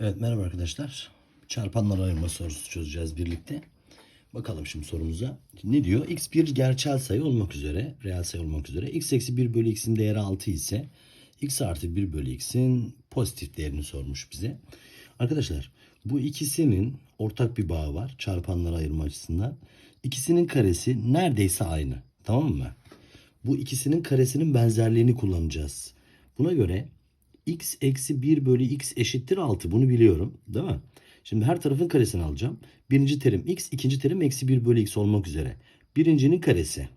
Evet merhaba arkadaşlar. Çarpanlar ayırma sorusu çözeceğiz birlikte. Bakalım şimdi sorumuza. Ne diyor? x bir gerçel sayı olmak üzere, reel sayı olmak üzere. x eksi 1 bölü x'in değeri 6 ise x artı 1 bölü x'in pozitif değerini sormuş bize. Arkadaşlar bu ikisinin ortak bir bağı var çarpanları ayırma açısından. İkisinin karesi neredeyse aynı. Tamam mı? Bu ikisinin karesinin benzerliğini kullanacağız. Buna göre x eksi 1 bölü x eşittir 6. Bunu biliyorum. Değil mi? Şimdi her tarafın karesini alacağım. Birinci terim x, ikinci terim eksi 1 bölü x olmak üzere. Birincinin karesi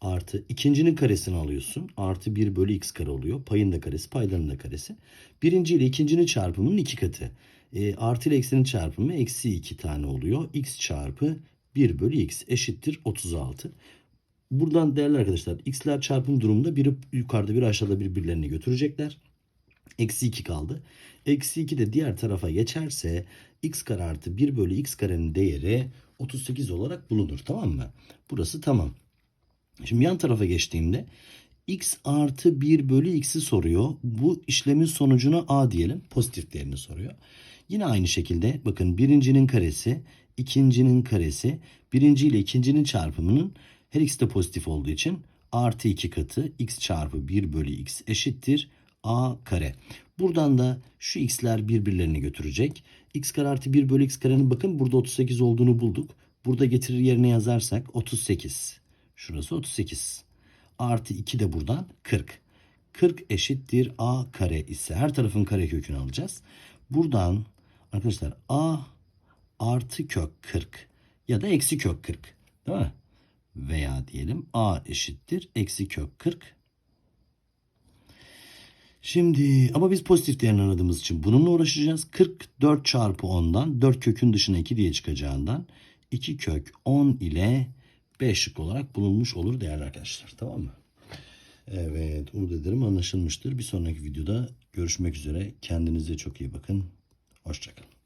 artı ikincinin karesini alıyorsun. Artı 1 bölü x kare oluyor. Payın da karesi, paydanın da karesi. Birinci ile ikincinin çarpımının iki katı. E, artı ile eksinin çarpımı eksi 2 tane oluyor. x çarpı 1 bölü x eşittir 36. Buradan değerli arkadaşlar x'ler çarpım durumunda biri yukarıda biri aşağıda birbirlerini götürecekler. Eksi 2 kaldı. Eksi 2 de diğer tarafa geçerse x kare artı 1 bölü x karenin değeri 38 olarak bulunur. Tamam mı? Burası tamam. Şimdi yan tarafa geçtiğimde x artı 1 bölü x'i soruyor. Bu işlemin sonucuna a diyelim. Pozitif değerini soruyor. Yine aynı şekilde bakın birincinin karesi, ikincinin karesi, birinci ile ikincinin çarpımının her ikisi de pozitif olduğu için artı 2 katı x çarpı 1 bölü x eşittir a kare. Buradan da şu x'ler birbirlerini götürecek. x kare artı 1 bölü x karenin bakın burada 38 olduğunu bulduk. Burada getirir yerine yazarsak 38. Şurası 38. Artı 2 de buradan 40. 40 eşittir a kare ise her tarafın kare kökünü alacağız. Buradan arkadaşlar a artı kök 40 ya da eksi kök 40 değil mi? Veya diyelim a eşittir eksi kök 40 Şimdi ama biz pozitif değerini aradığımız için bununla uğraşacağız. 44 çarpı 10'dan 4 kökün dışına 2 diye çıkacağından 2 kök 10 ile 5 şık olarak bulunmuş olur değerli arkadaşlar. Tamam mı? Evet umut ederim anlaşılmıştır. Bir sonraki videoda görüşmek üzere. Kendinize çok iyi bakın. Hoşçakalın.